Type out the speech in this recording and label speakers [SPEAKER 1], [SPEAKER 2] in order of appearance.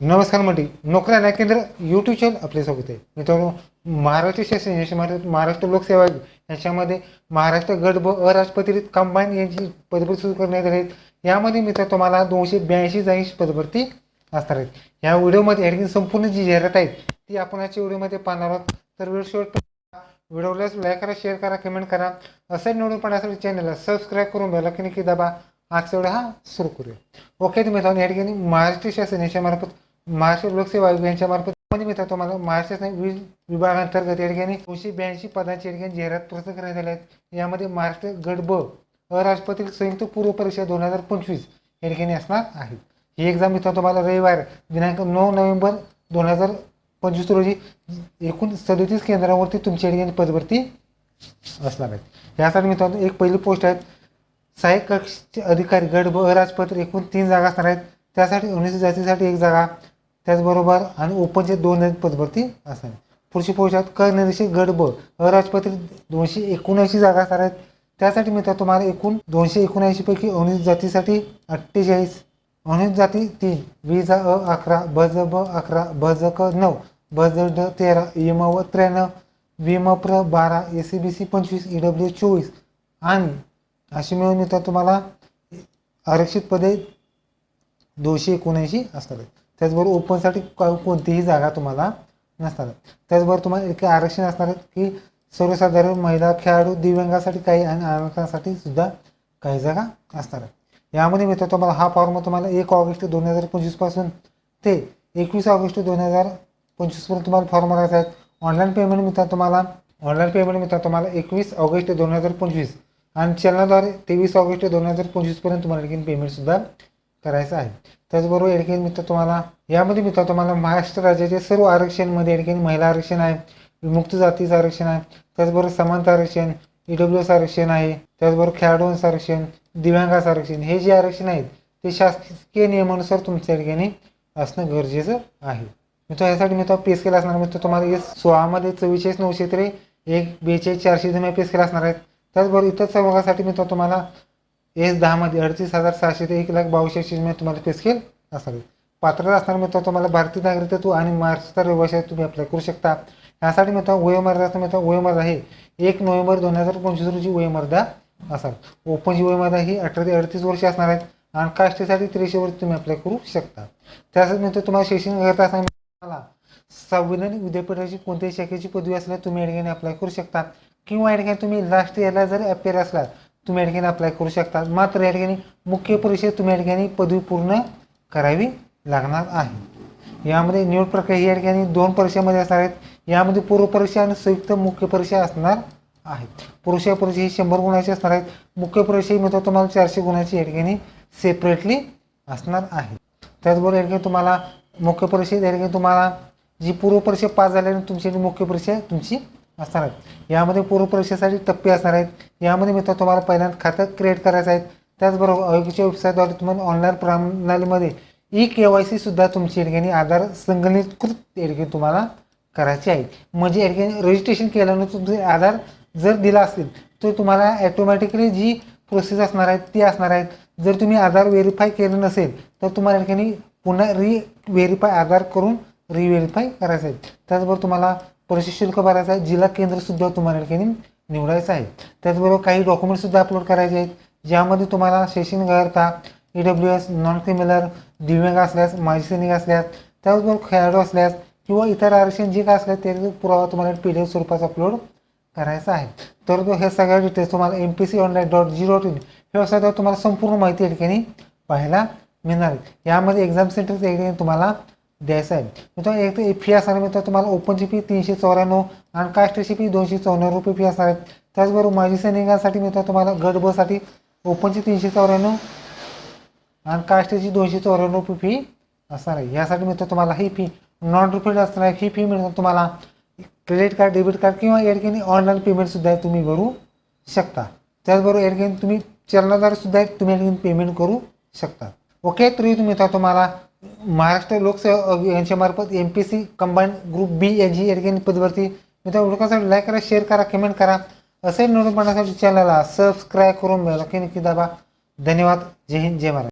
[SPEAKER 1] नमस्कार मंडळी नोकऱ्या नाही केंद्र यूट्यूब चॅनल आपले स्वागत आहे. मित्रांनो महाराष्ट्र शासन महाराष्ट्र लोकसेवा आयोग याच्यामध्ये महाराष्ट्र गट व अराजपत्रित कंबाईन यांची पदभरती सुरू करण्यात आली आहेत. यामध्ये मित्र तुम्हाला दोनशे ब्याऐंशी जागी पदभरती असणार आहेत. या व्हिडिओमध्ये या ठिकाणी संपूर्ण जी जाहिरात आहेत ती आपण आजच्या व्हिडिओमध्ये पाहणार आहोत. तर व्हिडिओ शेवट व्हिडिओला लाईक करा शेअर करा कमेंट करा. असं निवडून पाहण्यासाठी चॅनलला सबस्क्राईब करून बेल की नक्की दाबा. आजचा व्हिडिओ हा सुरू करूया. ओके तर मित्रांनो या ठिकाणी महाराष्ट्र शासन याच्यामार्फत महाराष्ट्र लोकसेवा आयोग यांच्यामार्फत मध्ये मित्र तुम्हाला महाराष्ट्र शासन वीज विभागांतर्गत या ठिकाणी दोनशे ब्याऐंशी पदांची या ठिकाणी जाहिरात प्रसिद्ध करण्यात आल्या आहेत. यामध्ये महाराष्ट्र गट ब अराजपत्रित संयुक्त पूर्व परीक्षा दोन हजार पंचवीस या ठिकाणी असणार आहे. ही एक्झाम मित्र तुम्हाला रविवार दिनांक नऊ नोव्हेंबर दोन हजार पंचवीस रोजी एकूण सदोतीस केंद्रावरती तुमच्या ठिकाणी पदभरती असणार आहेत. यासाठी मित्रांनो एक पहिली पोस्ट आहेत सहाय्यक कक्षचे अधिकारी गट व अराजपत्र एकूण तीन जागा असणार आहेत. त्यासाठी अनुसूचित जातीसाठी एक जागा त्याचबरोबर आणि ओपनचे दोन पदभरती असणार पुढची पोस्ट आहेत कर अराजपत्रित दोनशे एकोणऐंशी जागा असणार आहेत त्यासाठी मित्र तुम्हाला एकूण दोनशे एकोणऐंशी पैकी अनुसूचित जातीसाठी अठ्ठेचाळीस अनुसूचित जाती तीन वीजा अ अकरा ब ज ब अकरा ब ज क नऊ ब ज ड तेरा इम व त्र्याण्णव विम प्र बारा ए सी बी सी पंचवीस ई डब्ल्यू चोवीस. आणि अशी मिळून मित्र तुम्हाला आरक्षित पदे दोनशे एकोणऐंशी असतात. त्याचबरोबर ओपनसाठी कोणतीही जागा तुम्हाला नसतात त्याचबरोबर तुम्हाला एक आरक्षण असणार की सर्वसाधारण महिला खेळाडू दिव्यांगासाठी काही आणि आरक्षणासाठी सुद्धा काही जागा असणार यामध्ये मित्र तुम्हाला हा फॉर्म तुम्हाला एक ऑगस्ट दोन हजार पंचवीसपासून ते एकवीस ऑगस्ट दोन हजार पंचवीसपर्यंत तुम्हाला फॉर्म भरायचा आहेत ऑनलाईन पेमेंट मित्र तुम्हाला ऑनलाईन पेमेंट मित्र तुम्हाला एकवीस ऑगस्ट दोन हजार पंचवीस आणि चलनाद्वारे तेवीस ऑगस्ट दोन हजार पंचवीसपर्यंत तुम्हाला आणखी पेमेंटसुद्धा करायचं आहे. त्याचबरोबर या मित्र तुम्हाला यामध्ये मित्र तुम्हाला महाराष्ट्र राज्याचे सर्व आरक्षणमध्ये या ठिकाणी महिला आरक्षण आहे विमुक्त जातीचं आरक्षण आहे त्याचबरोबर समानता आरक्षण ई डब्ल्यू एस आरक्षण आहे त्याचबरोबर खेळाडूंचं आरक्षण दिव्यांगाचं आरक्षण हे जे आरक्षण आहेत ते शासकीय नियमानुसार तुमच्या ठिकाणी असणं गरजेचं आहे. मित्र यासाठी मित्र पेस केला असणार मित्र तुम्हाला एस सोळामध्ये चव्वेचाळीस नऊशे त्रे एक बेचाळीस चारशे तुम्ही पेस केला असणार आहेत. त्याचबरोबर इतर संवर्गासाठी मित्र तुम्हाला एस दहामध्ये अडतीस हजार सहाशे ते एक लाख बावीसशे शिजमध्ये तुम्हाला पे स्केल असणार पात्रता असणार मित्र तुम्हाला भारतीय नागरिकत्व आणि महाराष्ट्र व्यवसाय तुम्ही अप्लाय करू शकता. यासाठी मित्र वयोमर्यादा मित्र वयोमर्यादा आहे एक नोव्हेंबर दोन हजार पंचवीस रोजी वयोमर्यादा असाल ओपनची वयोमर्यादा ही अठरा ते अडतीस वर्ष असणार आहेत आणि कास्टसाठी त्रेशे वर्ष तुम्ही अप्लाय करू शकता. त्यासाठी मित्र तुम्हाला शैक्षणिक करता असताना तुम्हाला संविधानिक विद्यापीठाची कोणत्याही शाखेची पदवी असल्यास तुम्ही या ठिकाणी अप्लाय करू शकता. किंवा या ठिकाणी तुम्ही लास्ट इयरला जर अपेअर असला तुम्ही या ठिकाणी अप्लाय करू शकता. मात्र या ठिकाणी मुख्य परीक्षा तुम्ही या ठिकाणी पदवी पूर्ण करावी लागणार आहे. यामध्ये निवड प्रक्रिया या ठिकाणी दोन परीक्षामध्ये असणार आहेत. यामध्ये पूर्व परीक्षा आणि संयुक्त मुख्य परीक्षा असणार आहेत. पुरुष परीक्षा ही शंभर गुणाची असणार आहेत. मुख्य परीक्षा ही मित्र तुम्हाला चारशे गुणाची या ठिकाणी सेपरेटली असणार आहे. त्याचबरोबर या ठिकाणी तुम्हाला मुख्य परीक्षा या ठिकाणी तुम्हाला जी पूर्व परीक्षा पास झाल्याने तुमची मुख्य परीक्षा तुमची असणार आहेत. यामध्ये पूर्वपरीक्षेसाठी टप्पे असणार आहेत. यामध्ये मित्र तुम्हाला पहिल्यांदा खातं क्रिएट करायचं आहे. त्याचबरोबर आयोगाच्या वेबसाईटद्वारे तुम्हाला ऑनलाईन प्रणालीमध्ये ई के वाय सी सुद्धा तुमची या ठिकाणी आधार संगणीकृत या तुम्हाला करायची आहे. म्हणजे या ठिकाणी रजिस्ट्रेशन केल्यानंतर तुमचे आधार जर दिला असेल तर तुम्हाला ॲटोमॅटिकली जी प्रोसेस असणार आहे ती असणार आहेत जर तुम्ही आधार व्हेरीफाय केलं नसेल तर तुम्हाला या ठिकाणी पुन्हा री व्हेरीफाय आधार करून रिव्हेरीफाय करायचं आहे. त्याचबरोबर तुम्हाला परीक्षा शुल्क भरायचं आहे जिल्हा केंद्रसुद्धा तुम्हाला या ठिकाणी निवडायचं आहे. त्याचबरोबर काही डॉक्युमेंटसुद्धा अपलोड करायचे आहेत ज्यामध्ये तुम्हाला शैक्षणिक अर्हता E W S non criminal दिव्यांग असल्यास माजी सैनिक असल्यास त्याचबरोबर खेळाडू असल्यास किंवा इतर आरक्षण जे काय असल्यास ते पुरावा तुम्हाला पी डी एफ स्वरूपात अपलोड करायचा आहे. तर तो हे सगळ्या डिटेल्स तुम्हाला M P C online dot G dot in हे वेबसाईटवर तुम्हाला संपूर्ण माहिती या ठिकाणी पाहायला मिळणार यामध्ये एक्झाम सेंटरच्या या ठिकाणी तुम्हाला द्यायचं आहे. मित्रांनो एक तर फी असणार मित्र तुम्हाला ओपनची फी तीनशे चौऱ्याण्णव आणि कास्टची फी दोनशे चौऱ्याण्णव रुपये फी असणार आहे त्याचबरोबर माजी सैनिकांसाठी मित्र तुम्हाला गटबसाठी ओपनची तीनशे चौऱ्याण्णव आणि कास्टची दोनशे चौऱ्याण्णव रुपये फी असणार आहे. यासाठी मित्र तुम्हाला ही फी नॉन रिफंड असणार आहे. ही फी मिळणार तुम्हाला क्रेडिट कार्ड डेबिट कार्ड किंवा या ऑनलाईन पेमेंटसुद्धा तुम्ही करू शकता. त्याचबरोबर या तुम्ही चलनाद्वारे सुद्धा तुम्ही पेमेंट करू शकता. ओके तरी तुम्ही तुम्हाला महाराष्ट्र लोकसेवा यांच्यामार्फत M P C combine group B यांची या ठिकाणी पदवरती मित्र लोकांसाठी लाईक करा शेअर करा कमेंट करा. असे नोटिफिकेशनसाठी चॅनलला सबस्क्राईब करून मिळाला की नक्की दाबा. धन्यवाद. जय हिंद जय महाराज